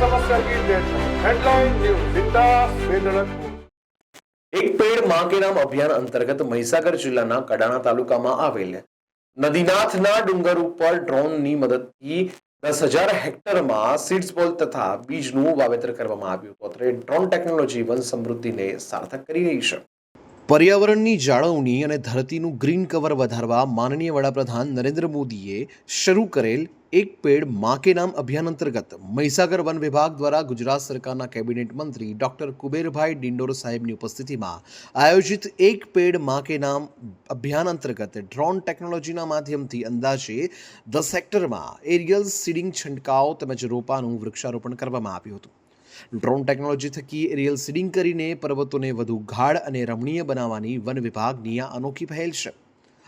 સમસ્યા એક પેડમાં કે નામ અભિયાન અંતર્ગત મહીસાગર જિલ્લાના કડાણા તાલુકામાં આવેલ નદીનાથના ડુંગર ઉપર ડ્રોનની મદદથી દસ હજાર હેક્ટરમાં સીડ્સ બોલ તથા બીજનું વાવેતર કરવામાં આવ્યું તો ડ્રોન ટેકનોલોજી વન સમૃદ્ધિને સાર્થક કરી રહી છે. પર્યાવરણની જાળવણી અને ધરતીનું ગ્રીન કવર વધારવા માનનીય વડાપ્રધાન નરેન્દ્ર મોદીએ શરૂ કરેલ એક પેડમાં કે નામ અભિયાન અંતર્ગત મહીસાગર વન વિભાગ દ્વારા ગુજરાત સરકારના કેબિનેટ મંત્રી ડોક્ટર કુબેરભાઈ ડિંડોર સાહેબની ઉપસ્થિતિમાં આયોજિત એક પેડમાં કે નામ અભિયાન અંતર્ગત ડ્રોન ટેકનોલોજીના માધ્યમથી અંદાજે દસ હેક્ટરમાં એરિયલ સીડિંગ છંટકાવ તેમજ રોપાનું વૃક્ષારોપણ કરવામાં આવ્યું હતું. ડ્રોન ટેકનોલોજી થકી રિયલ સીડિંગ કરીને પર્વતોને વધુ ગાઢ અને રમણીય બનાવવાની વન વિભાગની આ અનોખી પહેલ છે.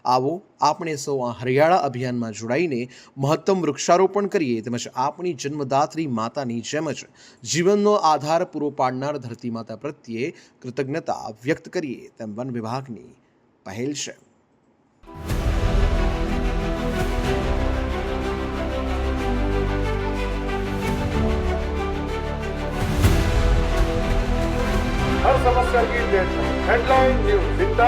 આવો આપણે સૌ આ હરિયાળા અભિયાનમાં જોડાઈને મહત્તમ વૃક્ષારોપણ કરીએ તેમજ આપણી જન્મદાત્રી માતાની જેમ જ જીવનનો આધાર પૂરો પાડનાર ધરતી માતા પ્રત્યે કૃતજ્ઞતા વ્યક્ત કરીએ તેમ વન વિભાગની પહેલ છે. ಸಮಸ್ಯೆಯಾಗಿ ದೇಶ ಹೆಡ್ಲೈನ್ ನ್ಯೂಸ್ ಇಂದ